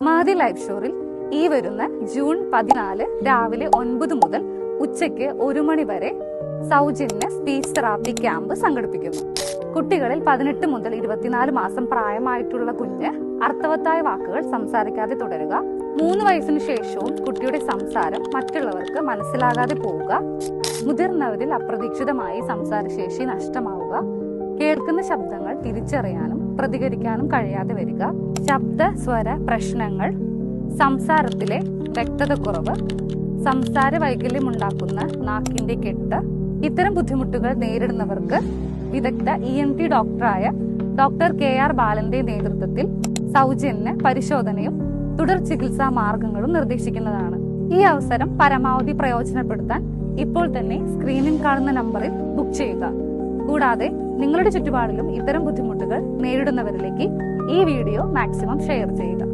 മാതി ലൈഫ് ഷോറിൽ ഈ വരുന്ന ജൂൺ പതിനാല് രാവിലെ ഒൻപത് മുതൽ ഉച്ചയ്ക്ക് ഒരു മണി വരെ സൗജന്യ സ്പീച്ച് തെറാപ്പി ക്യാമ്പ് സംഘടിപ്പിക്കുന്നു. കുട്ടികളിൽ പതിനെട്ട് മുതൽ ഇരുപത്തിനാല് മാസം പ്രായമായിട്ടുള്ള കുഞ്ഞ് അർത്ഥവത്തായ വാക്കുകൾ സംസാരിക്കാതെ തുടരുക. മൂന്ന് വയസ്സിന് ശേഷവും കുട്ടിയുടെ സംസാരം മറ്റുള്ളവർക്ക് മനസ്സിലാകാതെ പോവുക. മുതിർന്നവരിൽ അപ്രതീക്ഷിതമായി സംസാരശേഷി നഷ്ടമാവുക. കേൾക്കുന്ന ശബ്ദങ്ങൾ തിരിച്ചറിയാനും പ്രതികരിക്കാനും കഴിയാതെ വരിക. ശബ്ദ സ്വര പ്രശ്നങ്ങൾ സംസാരത്തിലെ വ്യക്തതക്കുറവ് സംസാര വൈകല്യം ഉണ്ടാക്കുന്ന നാക്കിന്റെ കെട്ട് ഇത്തരം ബുദ്ധിമുട്ടുകൾ നേരിടുന്നവർക്ക് വിദഗ്ധ ഇ എൻ ടി ഡോക്ടറായ ഡോക്ടർ കെ ആർ ബാലന്റെ നേതൃത്വത്തിൽ സൗജന്യ പരിശോധനയും തുടർ ചികിത്സാ മാർഗങ്ങളും നിർദ്ദേശിക്കുന്നതാണ്. ഈ അവസരം പരമാവധി പ്രയോജനപ്പെടുത്താൻ ഇപ്പോൾ തന്നെ സ്ക്രീനിൽ കാണുന്ന നമ്പറിൽ ബുക്ക് ചെയ്യുക. കൂടാതെ നിങ്ങളുടെ ചുറ്റുപാടിലും ഇത്തരം ബുദ്ധിമുട്ടുകൾ നേരിടുന്നവരിലേക്ക് ഈ വീഡിയോ മാക്സിമം ഷെയർ ചെയ്യുക.